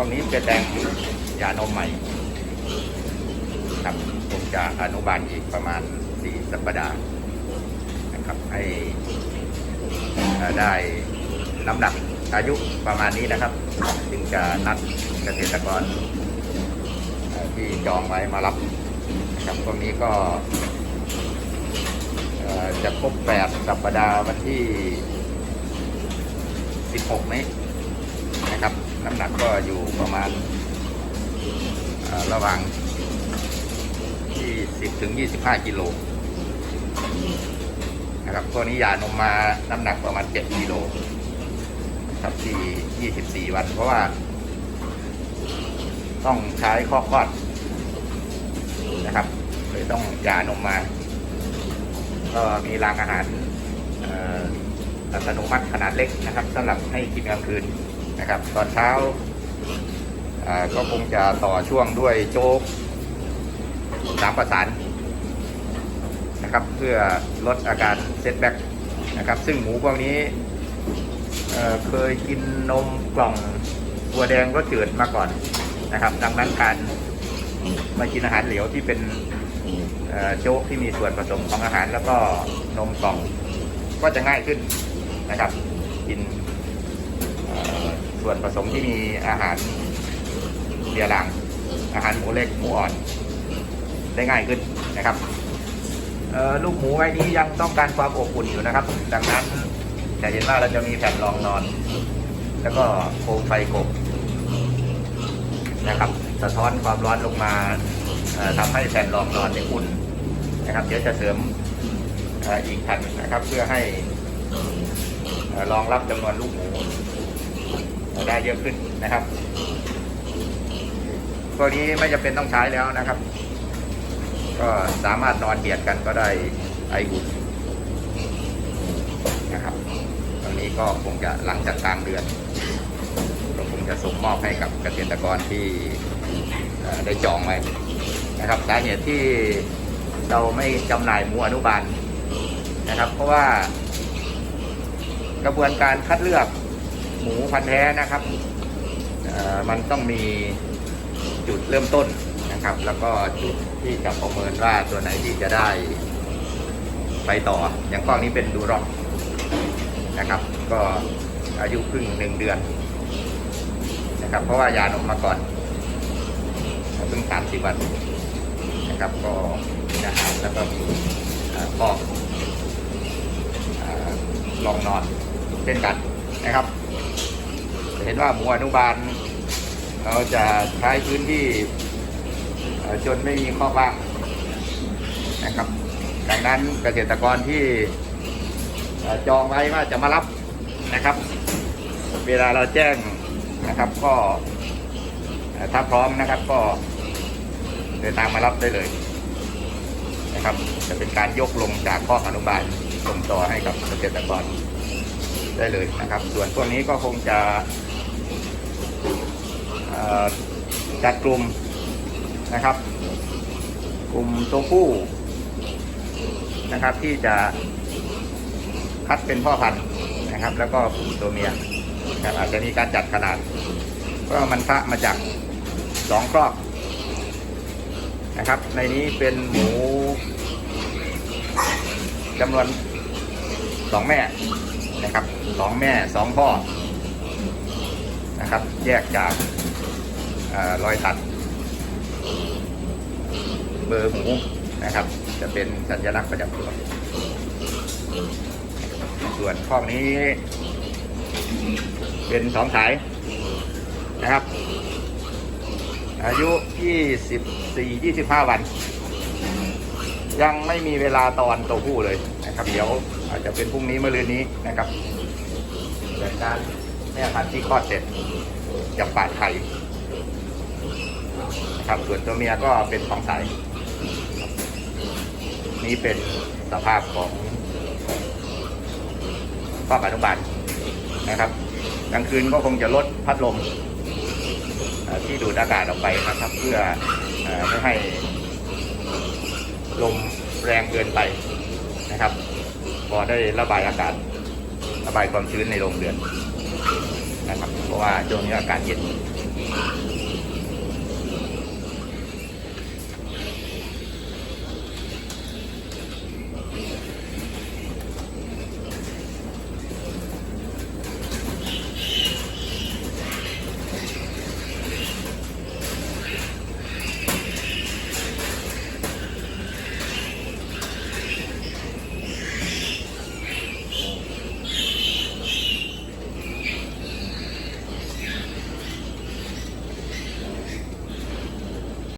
กล้องนี้จะแต่งยานมใหม่ครับผมจะอนุบาลอีกประมาณสี่สัปดาห์นะครับ ให้ได้น้ำหนักอายุประมาณนี้นะครับจึงจะนัดเกษตรกรที่จองไว้มารับนะครับตรงนี้ก็จะครบแปดสัปดาห์วันที่ 16นี้ นะครับ น้ำหนักก็อยู่ประมาณระหว่าง 20ถึง25 กิโลนะครับตัวนี้ยานมมาน้ำหนักประมาณ 7 กิโลครับที่24 วัน เพราะว่า ต้องใช้ข้อคลอดนะครับเลยต้องยานมมา ก็มีรางอาหารอ่ออัตโนมัติขนาดเล็กนะครับสำหรับให้กินกลางคืน นะครับ ตอนเช้าก็คงจะต่อช่วงด้วยโจ๊กสามประสานนะครับ เพื่อลดอาการเซตแบ็กนะครับ ซึ่งหมูพวกนี้เเคยกินนมกล่องตัวแดงรสจืดมาก่อนนะครับ ดังนั้นการมากินอาหารเหลวที่เป็นโจ๊กที่มีส่วนผสมของอาหารแล้วก็นมกล่องก็จะง่ายขึ้นนะครับ กิน ส่วนผสมที่มีอาหารเบียรังอาหารหมูเล็กหมูอ่อน ได้ง่ายขึ้นนะครับลูกหมูไว้นี้ยังต้องการความอบอุ่นอยู่นะครับ ดังนั้นจะเห็นว่าเราจะมีแผ่นรองนอน แล้วก็โคมไฟกบนะครับสะท้อนความร้อนลงมาเอ่อทำให้แผ่นรองนอนเนี่ยอุ่นนะครับ เดี๋ยวจะเสริมอีกแผ่นนะครับ เพื่อให้รองรับจำนวนลูกหมู ได้เยอะขึ้นนะครับตัวนี้ไม่จำเป็นต้องใช้แล้วนะครับ ก็สามารถนอนเบียดกันก็ได้ไออุ่นนะครับตอนนี้ก็คงจะหลังจากกลางเดือนก็คงจะส่งมอบให้กับเกษตรกรที่ได้จองไว้นะครับสาเหตุที่เราไม่จำหน่ายหมูอนุบาลนะครับ เพราะว่ากระบวนการคัดเลือก หมูพันธุ์แท้นะครับมันต้องมีจุดเริ่มต้นนะครับ แล้วก็จุดที่จะประเมินว่าตัวไหนที่จะได้ไปต่อ อย่างกล้องนี้เป็นดูร็อกนะครับ ก็อายุครึ่งหนึ่งเดือนนะครับ เพราะว่ายานมมาก่อนเพิ่งสามสิบวันนะครับ ก็มีอาหารแล้วก็มีคอกอ่ารองนอนเช่นกัน นะครับ เห็นว่าหมูอนุบาล เราจะใช้พื้นที่จนไม่มีข้อว่างนะครับ ดังนั้นเกษตรกรที่จองไว้ว่าจะมารับนะครับ เวลาเราแจ้งนะครับก็ถ้าพร้อมนะครับก็เดินทางมารับได้เลยนะครับ จะเป็นการยกลงจากข้ออนุบาลส่งต่อให้กับเกษตรกร ได้เลยนะครับ ส่วนพวกนี้ก็คงจะจัดกลุ่มนะครับ กลุ่มตัวผู้นะครับ ที่จะคัดเป็นพ่อพันธุ์นะครับ แล้วก็กลุ่มตัวเมียนะครับอาจจะมีการจัดขนาดเพราะมันพระมาจากสองครอบนะครับ ในนี้เป็นหมูจำนวนสองแม่ นะครับสองแม่สองพ่อนะครับ แยกจากอรอยตัด เบอร์หมูนะครับ จะเป็นสัญลักษณ์ประจำตัวส่วนข้อนี้ เป็นสองสายนะครับ อายุ 24 25 วัน ยังไม่มีเวลาตอนตัวผู้เลย นะครับ เดี๋ยวอาจจะเป็นพรุ่งนี้เมื่อรืนนี้นะครับเกิดการแม่พันธุ์ที่คลอดเสร็จจะปาดไข่นะครับส่วนตัวเมียก็เป็นสองสาย นี่เป็นสภาพของพ่ออนุบาลนะครับกลางคืนก็คงจะลดพัดลมที่ดูดอากาศออกไปนะครับ เพื่อไม่ให้ลมแรงเกินไป นะครับพอได้ระบายอากาศระบายความชื้นในโรงเรือนนะครับ เพราะว่าช่วงนี้อากาศเย็น